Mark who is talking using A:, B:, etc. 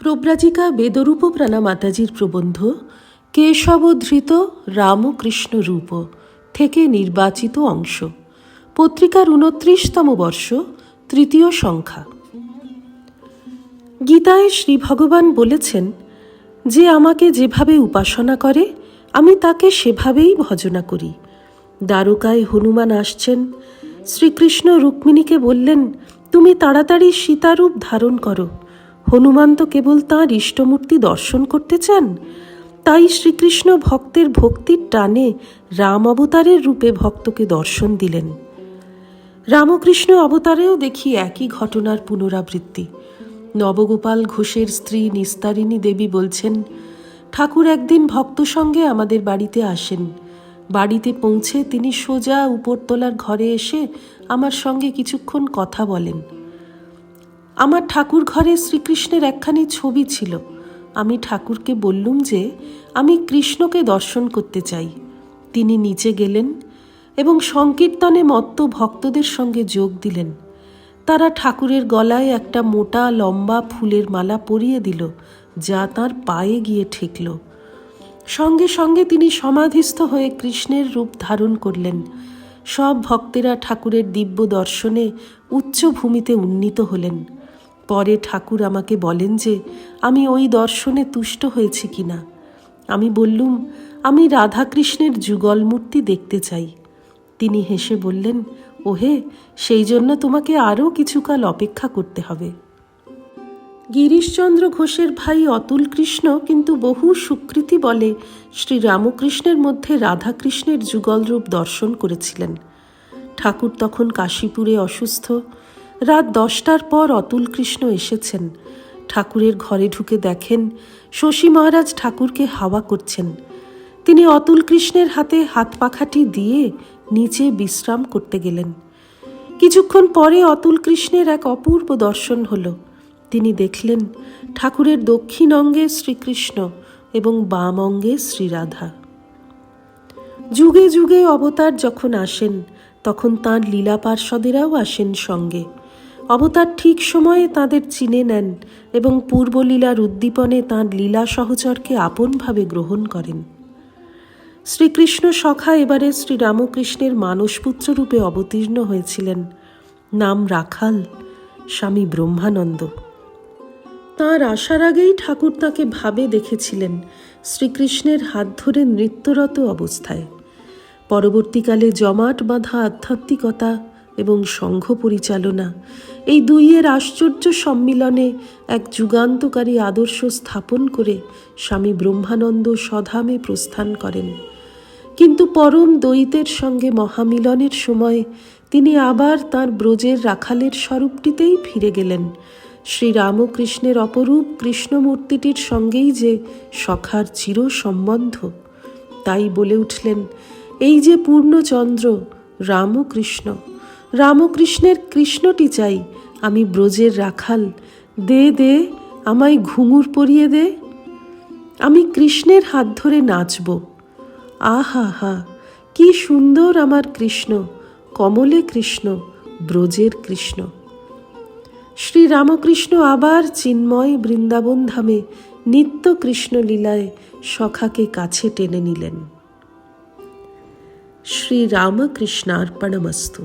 A: প্রব্রাজিকা বেদরূপপ্রাণা মাতাজির প্রবন্ধ, কেশবধৃত রামকৃষ্ণ রূপ থেকে নির্বাচিত অংশ, পত্রিকার উনত্রিশতম বর্ষ, তৃতীয় সংখ্যা। গীতায় শ্রী ভগবান বলেছেন যে আমাকে যেভাবে উপাসনা করে, আমি তাকে সেভাবেই ভজনা করি। দ্বারকায় হনুমান আসছেন। শ্রীকৃষ্ণ রুক্মিণীকে বললেন, তুমি তাড়াতাড়ি সীতারূপ ধারণ করো। হনুমান তো কেবল তাঁর ইষ্টমূর্তি দর্শন করতে চান। তাই শ্রীকৃষ্ণ ভক্তের ভক্তির টানে রাম অবতারের রূপে ভক্তকে দর্শন দিলেন। রামকৃষ্ণ অবতারেও দেখি একই ঘটনার পুনরাবৃত্তি। নবগোপাল ঘোষের স্ত্রী নিস্তারিণী দেবী বলছেন, ঠাকুর একদিন ভক্ত সঙ্গে আমাদের বাড়িতে আসেন। বাড়িতে পৌঁছে তিনি সোজা উপরতলার ঘরে এসে আমার সঙ্গে কিছুক্ষণ কথা বলেন। আমার ঠাকুর ঘরে শ্রীকৃষ্ণের একখানি ছবি ছিল। আমি ঠাকুরকে বললুম যে, আমি কৃষ্ণকে দর্শন করতে চাই। তিনি নিচে গেলেন এবং সংকীর্তনে মত্ত ভক্তদের সঙ্গে যোগ দিলেন। তারা ঠাকুরের গলায় একটা মোটা লম্বা ফুলের মালা পরিয়ে দিল, যা তার পায়ে গিয়ে ঠেকল। সঙ্গে সঙ্গে তিনি সমাধিস্থ হয়ে কৃষ্ণের রূপ ধারণ করলেন। সব ভক্তেরা ঠাকুরের দিব্য দর্শনে উচ্চ ভূমিতে উন্নীত হলেন। পরে ঠাকুর আমাকে বলেন যে, আমি ওই দর্শনে তুষ্ট হয়েছি কিনা? আমি বললুম, আমি রাধাকৃষ্ণের যুগল মূর্তি দেখতে চাই। তিনি হেসে বললেন ওহে, সেই জন্য তোমাকে আরও কিছুকাল অপেক্ষা করতে হবে। গিরিশচন্দ্র ঘোষের ভাই অতুল কৃষ্ণ কিন্তু বহু সুকৃতি বলে শ্রী রামকৃষ্ণের মধ্যে রাধাকৃষ্ণের যুগল রূপ দর্শন করেছিলেন। ঠাকুর তখন কাশীপুরে অসুস্থ। রাত দশটার পর অতুল কৃষ্ণ এসেছেন। ঠাকুরের ঘরে ঢুকে দেখেন শশী মহারাজ ঠাকুরকে হাওয়া করছেন। তিনি অতুল কৃষ্ণের হাতে হাত পাখাটি দিয়ে নিচে বিশ্রাম করতে গেলেন। কিছুক্ষণ পরে অতুল কৃষ্ণের এক অপূর্ব দর্শন হল। তিনি দেখলেন ঠাকুরের দক্ষিণ অঙ্গে শ্রীকৃষ্ণ এবং বাম অঙ্গে শ্রীরাধা। যুগে যুগে অবতার যখন আসেন, তখন তাঁর লীলা পার্ষদেরাও আসেন সঙ্গে। অবতার ঠিক সময়ে তাদের চিনে নেন এবং পূর্বলীলার উদ্দীপনে তাঁর লীলা সহচরকে আপনভাবে গ্রহণ করেন। শ্রীকৃষ্ণ সখা এবারে শ্রীরামকৃষ্ণের মানসপুত্র রূপে অবতীর্ণ হয়েছিলেন। নাম রাখাল, স্বামী ব্রহ্মানন্দ। তাঁর আসার আগেই ঠাকুর তাকে ভাবে দেখেছিলেন শ্রীকৃষ্ণের হাত ধরে নৃত্যরত অবস্থায়। পরবর্তীকালে জমাট বাঁধা আধ্যাত্মিকতা এবং সংঘ পরিচালনা এই দুইয়ের আশ্চর্য সম্মিলনে এক যুগান্তকারী আদর্শ স্থাপন করে স্বামী ব্রহ্মানন্দ স্বধামে প্রস্থান করেন। কিন্তু পরম দ্বৈতের সঙ্গে মহামিলনের সময় তিনি আবার তার ব্রজের রাখালের স্বরূপটিতেই ফিরে গেলেন। শ্রীরামকৃষ্ণের অপরূপ কৃষ্ণমূর্তিটির সঙ্গেই যে সখার চির সম্বন্ধ তাই বলে উঠলেন, এই যে পূর্ণচন্দ্র, রামকৃষ্ণ রামকৃষ্ণের কৃষ্ণটি চাই, আমি ব্রজের রাখাল। দে দে, আমায় ঘুঙুর পরিয়ে দে। আমি কৃষ্ণের হাত ধরে নাচব। আহা, হা, কি সুন্দর আমার কৃষ্ণ, কমলে কৃষ্ণ, ব্রজের কৃষ্ণ। শ্রী রামকৃষ্ণ আবার চিন্ময় বৃন্দাবন ধামে নিত্য কৃষ্ণ লীলায় সখাকে কাছে টেনে নিলেন। শ্রী রামকৃষ্ণার্পণমস্তু